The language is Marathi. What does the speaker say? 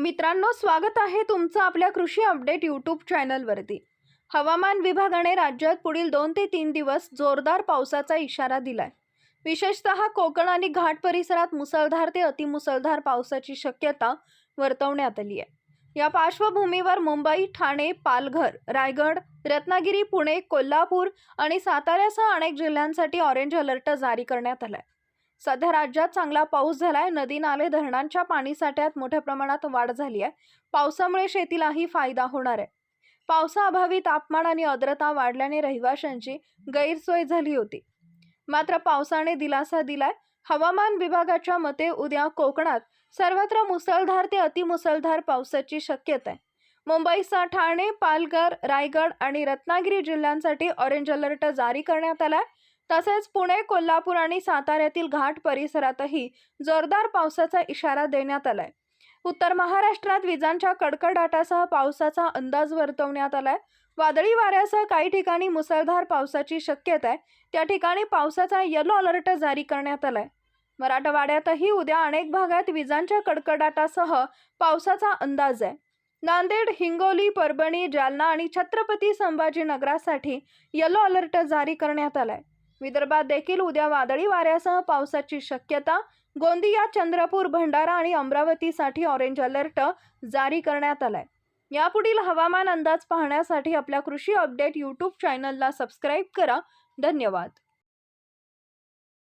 मित्रांनो स्वागत आहे तुमचं आपल्या कृषी अपडेट यूट्यूब चॅनलवरती. हवामान विभागाने राज्यात पुढील दोन ते तीन दिवस जोरदार पावसाचा इशारा दिलाय. विशेषतः कोकण आणि घाट परिसरात मुसळधार ते अतिमुसळधार पावसाची शक्यता वर्तवण्यात आली आहे. या पार्श्वभूमीवर मुंबई ठाणे पालघर रायगड रत्नागिरी पुणे कोल्हापूर आणि साताऱ्यासह अनेक जिल्ह्यांसाठी ऑरेंज अलर्ट जारी करण्यात आलाय. सध्या राज्यात चांगला पाऊस झालाय. नदी नाले धरणांच्या पाणीसाठ्यात मोठ्या प्रमाणात वाढ झाली आहे पावसामुळे शेतीलाही फायदा होणार आहे. पावसाअभावी तापमान आणि आर्द्रता वाढल्याने रहिवाशांची गैरसोय झाली होती. मात्र पावसाने दिलासा दिलाय. हवामान विभागाच्या मते उद्या कोकणात सर्वत्र मुसळधार ते अतिमुसळधार पावसाची शक्यता आहे मुंबईसह ठाणे पालघर रायगड आणि रत्नागिरी जिल्ह्यांसाठी ऑरेंज अलर्ट जारी करण्यात आलाय. तसेच पुणे कोल्हापूर आणि साताऱ्यातील घाट परिसरातही जोरदार पावसाचा इशारा देण्यात आलाय. उत्तर महाराष्ट्रात विजांच्या कडकडाटासह पावसाचा अंदाज वर्तवण्यात आलाय. वादळी वाऱ्यासह काही ठिकाणी मुसळधार पावसाची शक्यता आहे त्या ठिकाणी पावसाचा येलो अलर्ट जारी करण्यात आलाय. मराठवाड्यातही उद्या अनेक भागात विजांच्या कडकडाटासह पावसाचा अंदाज आहे. नांदेड हिंगोली परभणी जालना आणि छत्रपती संभाजीनगरासाठी येलो अलर्ट जारी करण्यात आलाय. विदर्भात देखील उद्या वादळी वाऱ्यासह पावसाची शक्यता. गोंदिया चंद्रपूर भंडारा आणि अमरावतीसाठी ऑरेंज अलर्ट जारी करण्यात आलाय. यापुढील हवामान अंदाज पाहण्यासाठी आपल्या कृषी अपडेट यूट्यूब चॅनलला सबस्क्राईब करा. धन्यवाद.